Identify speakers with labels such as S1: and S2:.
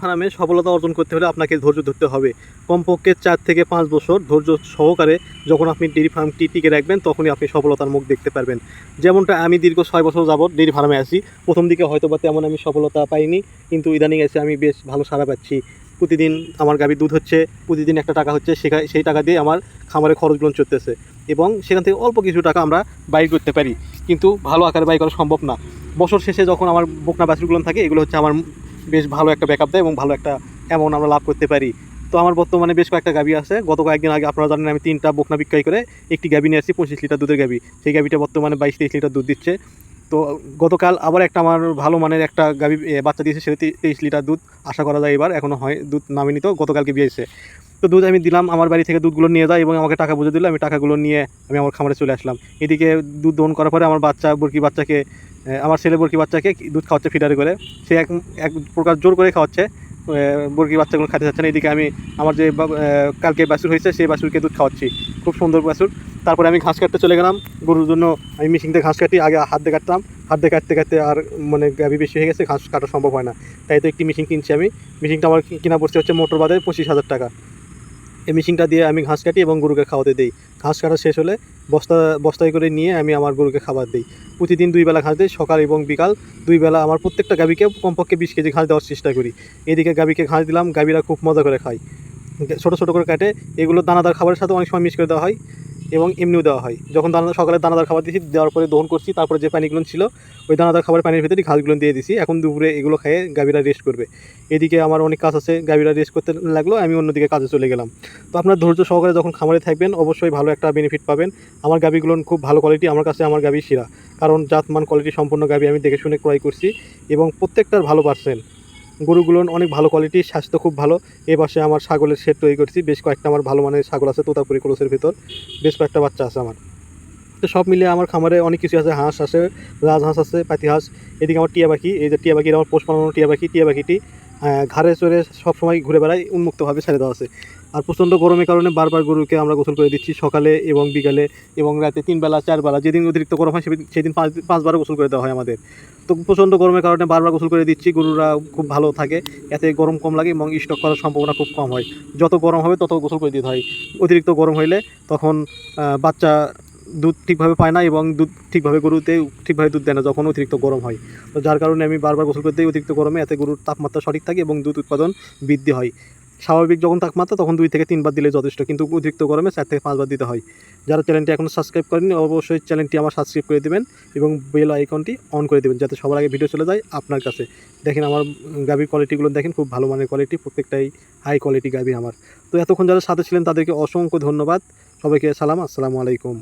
S1: ফার্মে সফলতা অর্জন করতে হলে আপনাকে ধৈর্য ধরতে হবে। কমপক্ষে চার থেকে পাঁচ বছর ধৈর্য সহকারে যখন আপনি ডেয়ারি ফার্মটি টিকে রাখবেন, তখনই আপনি সফলতার মুখ দেখতে পারবেন। যেমনটা আমি দীর্ঘ ছয় বছর যাবৎ ডেয়ারি ফার্মে আছি। প্রথম দিকে হয়তো বা তেমন আমি সফলতা পাইনি, কিন্তু ইদানিং এসে আমি বেশ ভালো সাড়া পাচ্ছি। প্রতিদিন আমার গাভীর দুধ হচ্ছে, প্রতিদিন একটা টাকা হচ্ছে সেখানে সেই টাকা দিয়ে আমার খামারে খরচগুলো চলতেছে এবং সেখান থেকে অল্প কিছু টাকা আমরা ব্যয় করতে পারি। কিন্তু ভালো আকারে বাই করা সম্ভব না। বছর শেষে যখন আমার বকনা বাছুরগুলো থাকে, এগুলো হচ্ছে আমার বেশ ভালো একটা ব্যাকআপ দেয় এবং ভালো একটা অ্যামাউন্ট আমরা লাভ করতে পারি। তো আমার বর্তমানে বেশ কয়েকটা গাবি আছে। গত কয়েকদিন আগে আপনারা জানেন আমি তিনটা বকনা বিক্রয় করে একটি গাবি নিয়ে আসছি, পঁচিশ লিটার দুধের গাবি সেই গাবিটা বর্তমানে বাইশ তেইশ লিটার দুধ দিচ্ছে। তো গতকাল আবার একটা আমার ভালো মানের একটা গাবি বাচ্চা দিয়েছে, সেটা তেইশ লিটার দুধ। আশা করা যায় এবার এখনও হয়, দুধ নামেনি তো গতকালকে বিয়েছে। তো দুধ আমি দিলাম, আমার বাড়ি থেকে দুধগুলো নিয়ে যায় এবং আমাকে টাকা বুঝে দিল, আমি টাকাগুলো নিয়ে আমি আমার খামারে চলে আসলাম। এদিকে দুধ দহন করার পরে আমার বাচ্চা, বরকি বাচ্চাকে আমার ছেলে বরকি বাচ্চাকে দুধ খাওয়াচ্ছে ফিডারে করে। সে এক এক প্রকার জোর করে খাওয়াচ্ছে এ, বরকি বাচ্চাগুলো খেতে চাচ্ছে না। এদিকে আমি আমার যে কালকে বাসুর হয়েছে সেই বাসুরকে দুধ খাওয়াচ্ছি। খুব সুন্দর বাসুর তারপরে আমি ঘাস কাটতে চলে গেলাম। গরুর জন্য আমি মেশিনতে ঘাস কাটি আগে হাত দিয়ে কাটতাম। হাত দিয়ে কাটতে কাটতে আর মানে গাবি বেশি হয়ে গেছে ঘাস কাটা সম্ভব হয় না। তাই তো একটি মেশিন কিনছি আমি। মেশিনটা আমার কিনা পড়ছে হচ্ছে মোটর বাদে পঁচিশ হাজার টাকা। এই মেশিনটা দিয়ে আমি ঘাস কাটি এবং গরুকে খাওয়াতে দিই। ঘাস কাটা শেষ হলে বস্তা, বস্তায় করে নিয়ে আমি আমার গরুকে খাবার দিই। প্রতিদিন দুই বেলা ঘাস দিই, সকাল এবং বিকাল। দুই বেলা আমার প্রত্যেকটা গাবিকে কমপক্ষে বিশ কেজি ঘাস দেওয়ার চেষ্টা করি। এদিকে গাবিকে ঘাস দিলাম গাবিরা খুব মজা করে খায়। ছোটো ছোটো করে কাটে। এগুলো দানাদার খাবারের সাথে অনেক সময় মিস করে দেওয়া হয়। এবং এমনিও দেওয়া হয়। যখন দানা, সকালে দানাদার খাবার দিয়েছি, দেওয়ার পরে দহন করছি, তারপরে যে পানিগুলো ছিল, ওই দানাদার খাবার পানির ভিতরে ঘাসগুলো দিয়ে দিছি এখন দুপুরে এগুলো খেয়ে গাভীরা রেস্ট করবে। এদিকে আমার অনেক কাজ আছে, গাভীরা রেস্ট করতে লাগল, আমি অন্যদিকে কাজে চলে গেলাম। তো আপনার ধৈর্য সহকারে যখন খামারে থাকবেন, অবশ্যই ভালো একটা বেনিফিট পাবেন। আমার গাভীগুলো খুব ভালো কোয়ালিটি আমার কাছে আমার গাভী শিরা কারণ জাতমান কোয়ালিটি সম্পূর্ণ গাভী আমি দেখে শুনে ক্রয় করছি এবং প্রত্যেকটার ভালো পার্সেন্ট গরুগুলো অনেক ভালো কোয়ালিটি স্বাস্থ্য খুব ভালো। এ পাশে আমার ছাগলের সেট তৈরি করছি। বেশ কয়েকটা আমার ভালো মানের ছাগল আছে, তোতাপুরি ক্রোসের ভিতর। বেশ কয়েকটা বাচ্চা আছে আমার। তো সব মিলিয়ে আমার খামারে অনেক কিছু আছে। হাঁস আছে, রাজহাঁস আছে পাতি হাঁস এদিকে আমার টিয়া পাখি এই যে টিয়া পাখি আমার পোষ পালানো টিয়া পাখি টিয়া পাখিটি ঘাড়ে চড়ে সবসময় ঘুরে বেড়ায় উন্মুক্তভাবে ছেড়ে দেওয়া আছে। আর প্রচণ্ড গরমের কারণে বারবার গরুকে আমরা গোসল করে দিচ্ছি সকালে এবং বিকালে এবং রাতে তিন বেলা, চার বেলা। যেদিন অতিরিক্ত গরম হয় সেদিন- সেদিন পাঁচ পাঁচবার গোসল করে দেওয়া হয় আমাদের। তো প্রচণ্ড গরমের কারণে বারবার গোসল করে দিচ্ছি, গরুরা খুব ভালো থাকে, এতে গরম কম লাগে এবং স্টক করার সম্ভাবনা খুব কম হয়। যত গরম হবে তত গোসল করে দিতে হয়। অতিরিক্ত গরম হইলে তখন বাচ্চা দুধ ঠিকভাবে পায় না এবং দুধ ঠিকভাবে গরুতে ঠিকভাবে দুধ দেয় না যখন অতিরিক্ত গরম হয়। তো যার কারণে আমি বারবার গোসল করতে অতিরিক্ত গরমে এতে গরুর তাপমাত্রা সঠিক থাকে এবং দুধ উৎপাদন বৃদ্ধি হয়। স্বাভাবিক যখন তাপমাত্রা, তখন দুই থেকে তিনবার দিলে যথেষ্ট, কিন্তু অতিরিক্ত গরমে চার থেকে পাঁচবার দিতে হয়। যারা চ্যানেলটি এখনও সাবস্ক্রাইব করেনি অবশ্যই চ্যানেলটি আমার সাবস্ক্রাইব করে দেবেন এবং বেল আইকনটি অন করে দেবেন, যাতে সবার আগে ভিডিও চলে যায় আপনার কাছে। দেখেন আমার গাভীর কোয়ালিটিগুলো দেখেন, খুব ভালো মানের কোয়ালিটি, প্রত্যেকটাই হাই কোয়ালিটি গাভী আমার। তো এতক্ষণ যারা সাথে ছিলেন, তাদেরকে অসংখ্য ধন্যবাদ। সবাইকে সালাম, আসসালামু আলাইকুম।